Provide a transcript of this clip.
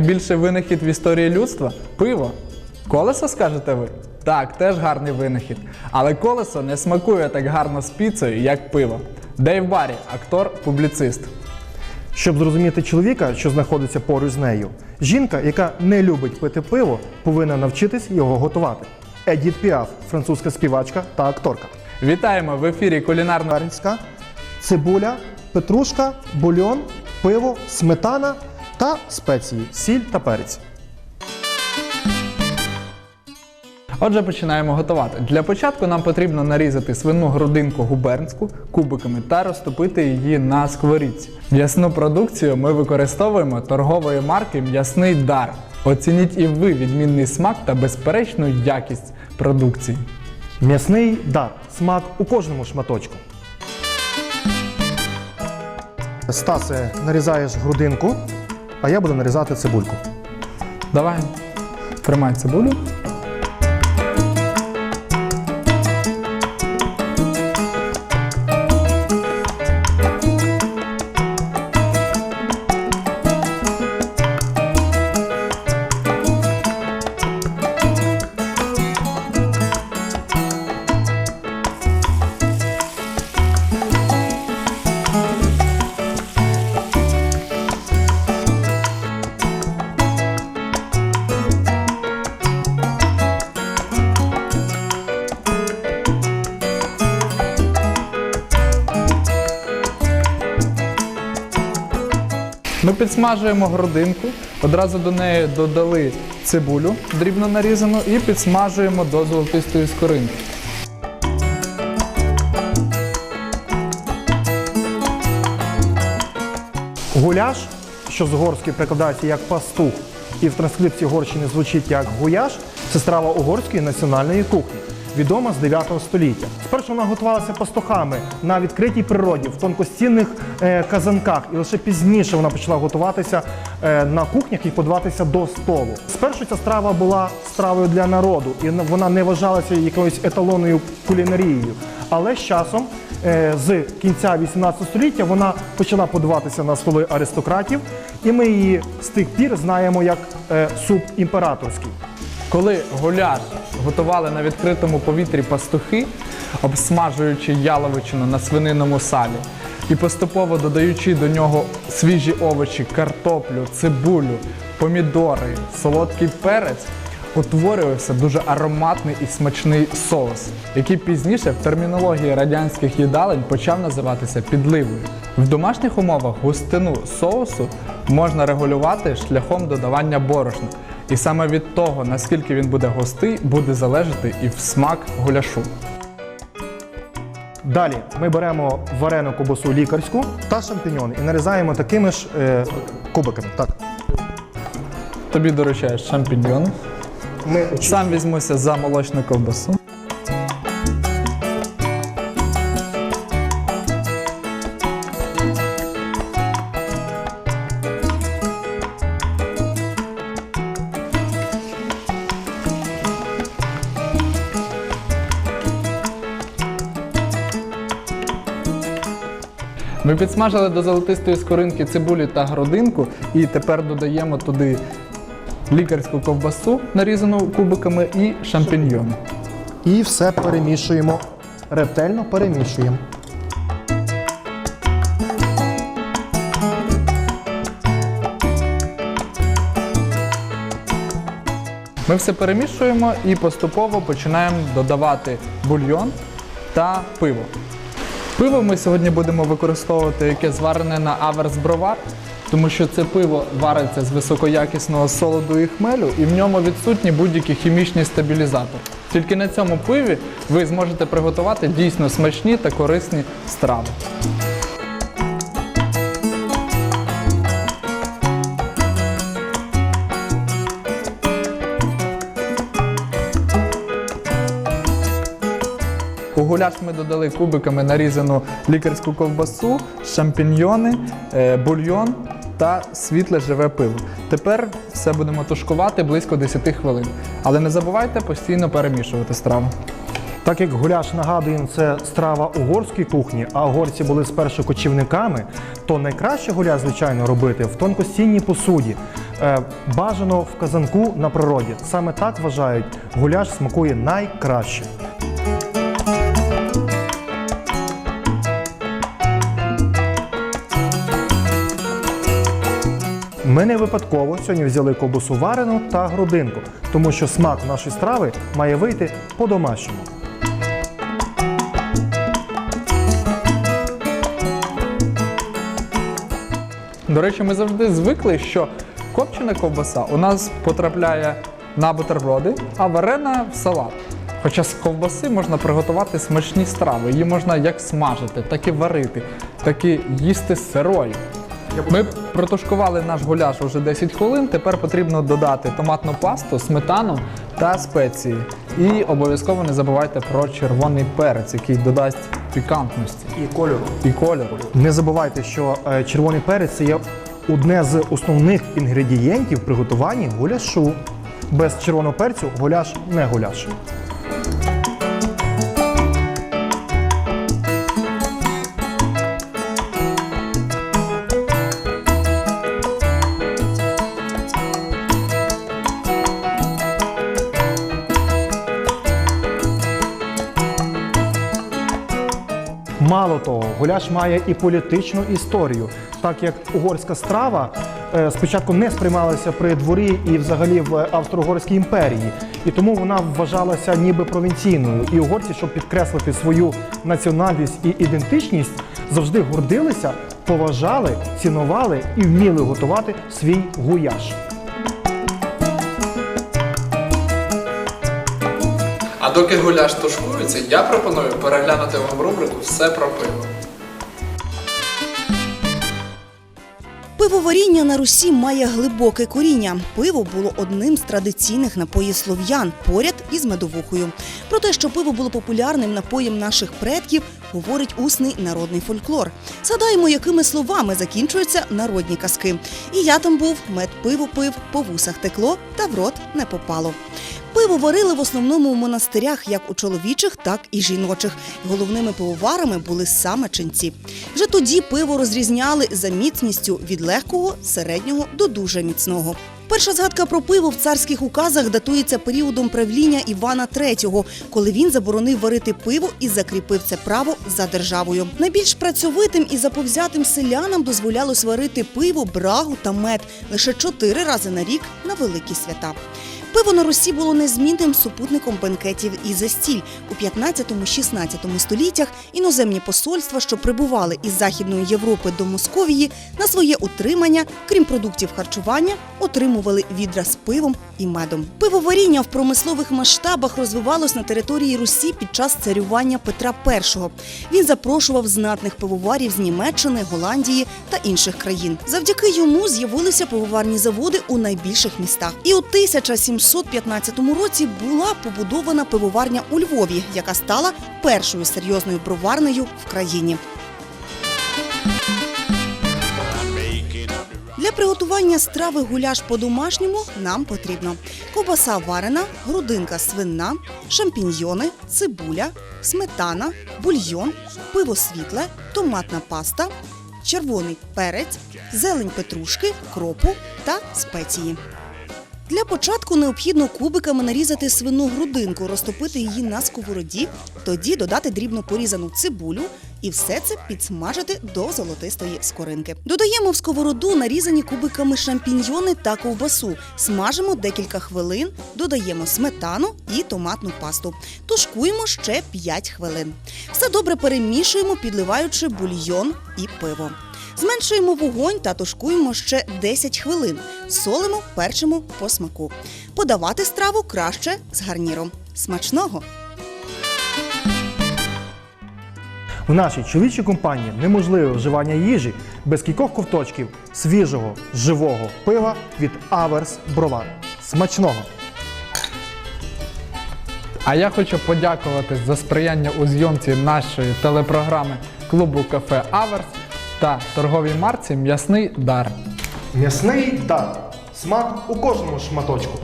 Більший винахід в історії людства пиво. Колесо, скажете ви? Так, теж гарний винахід. Але колесо не смакує так гарно з піцею, як пиво. Дейв Баррі, актор, публіцист. Щоб зрозуміти чоловіка, що знаходиться поруч з нею, жінка, яка не любить пити пиво, повинна навчитись його готувати. Едіт Піаф, французька співачка та акторка. Вітаємо в ефірі. Баринська, цибуля, петрушка, бульйон, пиво, сметана та спеції, сіль та перець. Отже, починаємо готувати. Для початку нам потрібно нарізати свину грудинку губернську кубиками та розтопити її на сковорідці. М'ясну продукцію ми використовуємо торгової марки М'ясний дар. Оцініть і ви відмінний смак та безперечну якість продукції. М'ясний дар. Смак у кожному шматочку. Стасе, нарізаєш грудинку, а я буду нарізати цибульку. Давай, тримай цибулю. Ми підсмажуємо грудинку, одразу до неї додали цибулю дрібно нарізану і підсмажуємо до золотистої скоринки. Гуляш, що з угорської перекладається як пастух, і в транскрипції Угорщини звучить як гуяш, це страва угорської національної кухні, відома з 9 століття. Спершу вона готувалася пастухами на відкритій природі, в тонкостінних е, казанках, і лише пізніше вона почала готуватися е, на кухнях і подаватися до столу. Спершу ця страва була стравою для народу, і вона не вважалася якоюсь еталонною кулінарією. Але з часом Е, з кінця 18 століття вона почала подаватися на столи аристократів, і ми її з тих пір знаємо як суп імператорський. Коли гуляш готували на відкритому повітрі пастухи, обсмажуючи яловичину на свининому салі і поступово додаючи до нього свіжі овочі, картоплю, цибулю, помідори, солодкий перець, утворювався дуже ароматний і смачний соус, який пізніше в термінології радянських їдалень почав називатися підливою. В домашніх умовах густину соусу можна регулювати шляхом додавання борошна. І саме від того, наскільки він буде густий, буде залежати і в смак гуляшу. Далі ми беремо варену кобасу лікарську та шампіньони і нарізаємо такими ж е, кубиками. Так. Тобі доручаєш шампіньйони. Ми Сам візьмуся за молочну ковбасу. Ми підсмажили до золотистої скоринки цибулі та грудинку і тепер додаємо туди лікарську ковбасу, нарізану кубиками, і шампіньйони. І все перемішуємо. Ретельно перемішуємо. Ми все перемішуємо і поступово починаємо додавати бульйон та пиво. Пиво ми сьогодні будемо використовувати, яке зварене на аверс бровар, тому що це пиво вариться з високоякісного солоду і хмелю, і в ньому відсутні будь-які хімічні стабілізатори. Тільки на цьому пиві ви зможете приготувати дійсно смачні та корисні страви. У гуляш ми додали кубиками нарізану лікарську ковбасу, шампіньйони, е, бульйон та світле живе пиво. Тепер все будемо тушкувати близько 10 хвилин. Але не забувайте постійно перемішувати страву. Так як гуляш нагадуємо, це страва угорської кухні, а угорці були спершу кочівниками, то найкраще гуляш, звичайно, робити в тонкостінній посуді. Е, бажано в казанку на природі. Саме так вважають, гуляш смакує найкраще. Ми не випадково сьогодні взяли ковбасу варену та грудинку, тому що смак нашої страви має вийти по-домашньому. До речі, ми завжди звикли, що копчена ковбаса у нас потрапляє на бутерброди, а варена в салат. Хоча з ковбаси можна приготувати смачні страви. Її можна як смажити, так і варити, так і їсти сирою. Ми протушкували наш гуляш уже 10 хвилин. Тепер потрібно додати томатну пасту, сметану та спеції. І обов'язково не забувайте про червоний перець, який додасть пікантності І кольору. і кольору. Не забувайте, що е, червоний перець це є одне з основних інгредієнтів в приготуванні гуляшу. Без червоного перцю гуляш не гуляш. Мало того, гуляш має і політичну історію, так як угорська страва е, спочатку не сприймалася при дворі і взагалі в Австро-Угорській імперії, і тому вона вважалася ніби провінційною. І угорці, щоб підкреслити свою національність і ідентичність, завжди гордилися, поважали, цінували і вміли готувати свій гуяш. Доки гуляш тушкується, я пропоную переглянути вам рубрику Все про пиво. Пивоваріння на Русі має глибоке коріння. Пиво було одним з традиційних напоїв слов'ян поряд із медовухою. Про те, що пиво було популярним напоєм наших предків, говорить усний народний фольклор. Згадаємо, якими словами закінчуються народні казки. І я там був, мед пиво пив, по вусах текло, та в рот не попало. Пиво варили в основному у монастирях, як у чоловічих, так і жіночих. Головними пивоварами були саме ченці. Вже тоді пиво розрізняли за міцністю від легкого, середнього до дуже міцного. Перша згадка про пиво в царських указах датується періодом правління Івана III, коли він заборонив варити пиво і закріпив це право за державою. Найбільш працьовитим і заповзятим селянам дозволялось варити пиво, брагу та мед лише чотири рази на рік на великі свята. Пиво на Русі було незмінним супутником бенкетів і застіль. У 15-16 століттях іноземні посольства, що прибували із Західної Європи до Московії, на своє утримання, крім продуктів харчування, отримували відра з пивом і медом. Пивоваріння в промислових масштабах розвивалось на території Русі під час царювання Петра І. Він запрошував знатних пивоварів з Німеччини, Голландії та інших країн. Завдяки йому з'явилися пивоварні заводи у найбільших містах. І у 1715 році була побудована пивоварня у Львові, яка стала першою серйозною броварнею в країні. Для приготування страви гуляш по-домашньому нам потрібно ковбаса варена, грудинка свинна, шампіньйони, цибуля, сметана, бульйон, пиво світле, томатна паста, червоний перець, зелень петрушки, кропу та спеції. Для початку необхідно кубиками нарізати свину грудинку, розтопити її на сковороді, тоді додати дрібно порізану цибулю і все це підсмажити до золотистої скоринки. Додаємо в сковороду нарізані кубиками шампіньйони та ковбасу. Смажимо декілька хвилин, додаємо сметану і томатну пасту. Тушкуємо ще 5 хвилин. Все добре перемішуємо, підливаючи бульйон і пиво. Зменшуємо вогонь та тушкуємо ще 10 хвилин. Солимо, перчимо по смаку. Подавати страву краще з гарніром. Смачного! У нашій чоловічій компанії неможливе вживання їжі без кількох ковточків свіжого живого пива від Аверс Бровар. Смачного! А я хочу подякувати за сприяння у зйомці нашої телепрограми клубу кафе Аверс та торговій марці М'ясний дар. М'ясний дар. Смак у кожному шматочку.